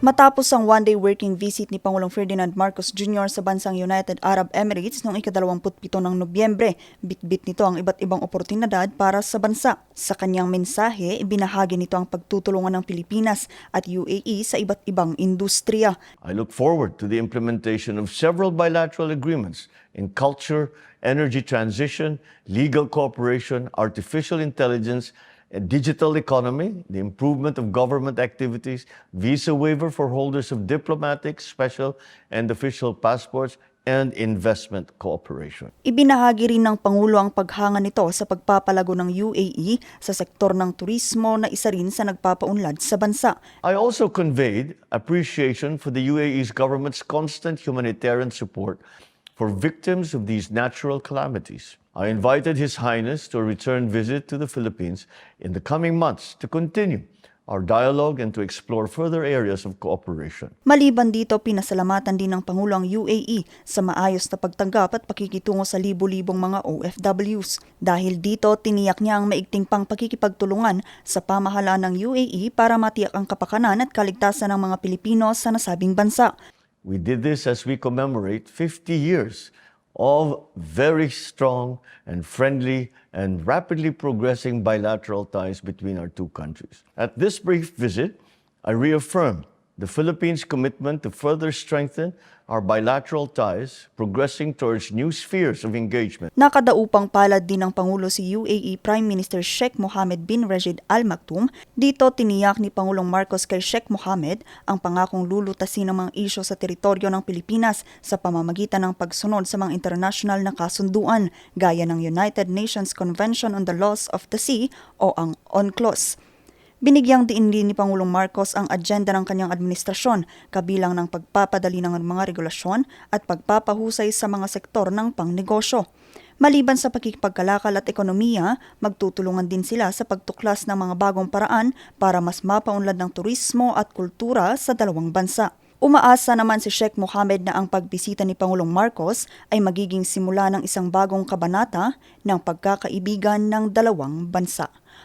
Matapos ang one-day working visit ni Pangulong Ferdinand Marcos Jr. sa bansang United Arab Emirates noong ikadalawamputpito ng Nobyembre, bitbit nito ang iba't ibang oportunidad para sa bansa. Sa kanyang mensahe, ibinahagi nito ang pagtutulungan ng Pilipinas at UAE sa iba't ibang industriya. I look forward to the implementation of several bilateral agreements in culture, energy transition, legal cooperation, artificial intelligence, a digital economy, the improvement of government activities, visa waiver for holders of diplomatic, special, and official passports, and investment cooperation. Ibinahagi rin ng Pangulo ang paghanga nito sa pagpapalago ng UAE sa sektor ng turismo na isa rin sa nagpapaunlad sa bansa. I also conveyed appreciation for the UAE's government's constant humanitarian support for victims of these natural calamities. I invited His Highness to a return visit to the Philippines in the coming months to continue our dialogue and to explore further areas of cooperation. Maliban dito, pinasalamatan din ng Pangulo ang UAE sa maayos na pagtanggap at pakikitungo sa libo-libong mga OFWs. Dahil dito, tiniyak niya ang maigting pang pakikipagtulungan sa pamahalaan ng UAE para matiyak ang kapakanan at kaligtasan ng mga Pilipino sa nasabing bansa. We did this as we commemorate 50 years of very strong and friendly and rapidly progressing bilateral ties between our two countries. At this brief visit, I reaffirm the Philippines' commitment to further strengthen our bilateral ties, progressing towards new spheres of engagement. Nakadaupang palad din ng Pangulo si UAE Prime Minister Sheikh Mohammed bin Rashid Al Maktoum. Dito tiniyak ni Pangulong Marcos kay Sheikh Mohammed ang pangakong lulutasin ng mga isyo sa teritoryo ng Pilipinas sa pamamagitan ng pagsunod sa mga international na kasunduan gaya ng United Nations Convention on the Laws of the Sea o ang UNCLOS. Binigyang diin din ni Pangulong Marcos ang agenda ng kanyang administrasyon kabilang ng pagpapadali ng mga regulasyon at pagpapahusay sa mga sektor ng pangnegosyo. Maliban sa pakikipagkalakal at ekonomiya, magtutulungan din sila sa pagtuklas ng mga bagong paraan para mas mapaunlad ng turismo at kultura sa dalawang bansa. Umaasa naman si Sheikh Mohammed na ang pagbisita ni Pangulong Marcos ay magiging simula ng isang bagong kabanata ng pagkakaibigan ng dalawang bansa.